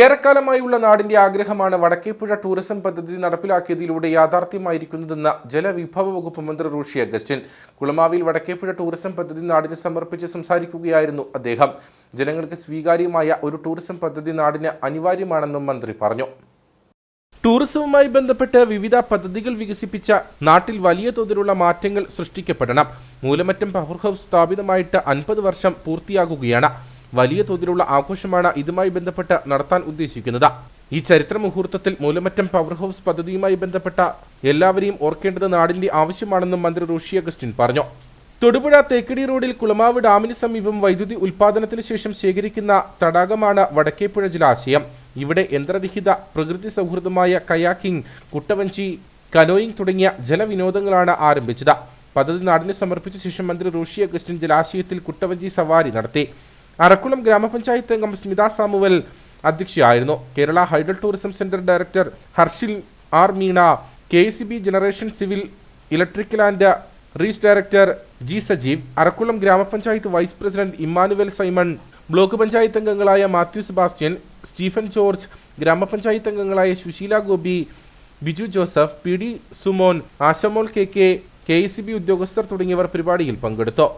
ഏറെക്കാലമായുള്ള നാടിന്റെ ആഗ്രഹമാണ് വടക്കേപ്പുഴ ടൂറിസം പദ്ധതി നടപ്പിലാക്കിയതിലൂടെ യാഥാർത്ഥ്യമായിരിക്കുന്നതെന്ന് ജലവിഭവ വകുപ്പ് മന്ത്രി റൂഷി അഗസ്റ്റിൻ. കുളമാവിൽ വടക്കേപ്പുഴ ടൂറിസം പദ്ധതി നാടിന് സമർപ്പിച്ച് സംസാരിക്കുകയായിരുന്നു അദ്ദേഹം. ജനങ്ങൾക്ക് സ്വീകാര്യമായ ഒരു ടൂറിസം പദ്ധതി നാടിന് അനിവാര്യമാണെന്നും മന്ത്രി പറഞ്ഞു. ടൂറിസവുമായി ബന്ധപ്പെട്ട് വിവിധ പദ്ധതികൾ വികസിപ്പിച്ച നാട്ടിൽ വലിയ തോതിലുള്ള മാറ്റങ്ങൾ സൃഷ്ടിക്കപ്പെടണം. മൂലമറ്റം പവർ ഹൗസ് സ്ഥാപിതമായിട്ട് അൻപത് വർഷം പൂർത്തിയാകുകയാണ്. വലിയ തോതിലുള്ള ആഘോഷമാണ് ഇതുമായി ബന്ധപ്പെട്ട് നടത്താൻ ഉദ്ദേശിക്കുന്നത്. ഈ ചരിത്ര മുഹൂർത്തത്തിൽ മൂലമറ്റം പവർ ഹൗസ് പദ്ധതിയുമായി ബന്ധപ്പെട്ട എല്ലാവരെയും ഓർക്കേണ്ടത് നാടിന്റെ ആവശ്യമാണെന്നും മന്ത്രി റോഷി അഗസ്റ്റിൻ പറഞ്ഞു. തൊടുപുഴ തേക്കടി റോഡിൽ കുളമാവ് ഡാമിന് സമീപം വൈദ്യുതി ഉൽപാദനത്തിന് ശേഷം ശേഖരിക്കുന്ന തടാകമാണ് വടക്കേപ്പുഴ ജലാശയം. ഇവിടെ യന്ത്രരഹിത പ്രകൃതി സൗഹൃദമായ കയാക്കിംഗ് കുട്ടവഞ്ചി കനോയിങ് തുടങ്ങിയ ജലവിനോദങ്ങളാണ് ആരംഭിച്ചത്. പദ്ധതി നാടിന് സമർപ്പിച്ച ശേഷം മന്ത്രി റോഷി അഗസ്റ്റിൻ ജലാശയത്തിൽ കുട്ടവഞ്ചി സവാരി നടത്തി. അറക്കുളം ഗ്രാമപഞ്ചായത്ത് അംഗം Smitha Samuel അധ്യക്ഷയായിരുന്നു. Kerala hydel tourism centre director Harshil R Meena K generation civil electrical and REES director G Sajeev Arakkulam ഗ്രാമപഞ്ചായത്ത് vice president Emmanuel Simon block panchayat അംഗങ്ങളായ മാത്യു സെബാസ്റ്റ്യൻ സ്റ്റീഫൻ ജോർജ് ഗ്രാമപഞ്ചായത്ത് അംഗങ്ങളായ Susheela Gopi Biju Joseph P D Sumon Ashamol K K K ഉദ്യോഗസ്ഥർ തുടങ്ങിയവർ പരിപാടിയിൽ പങ്കെടുത്തു.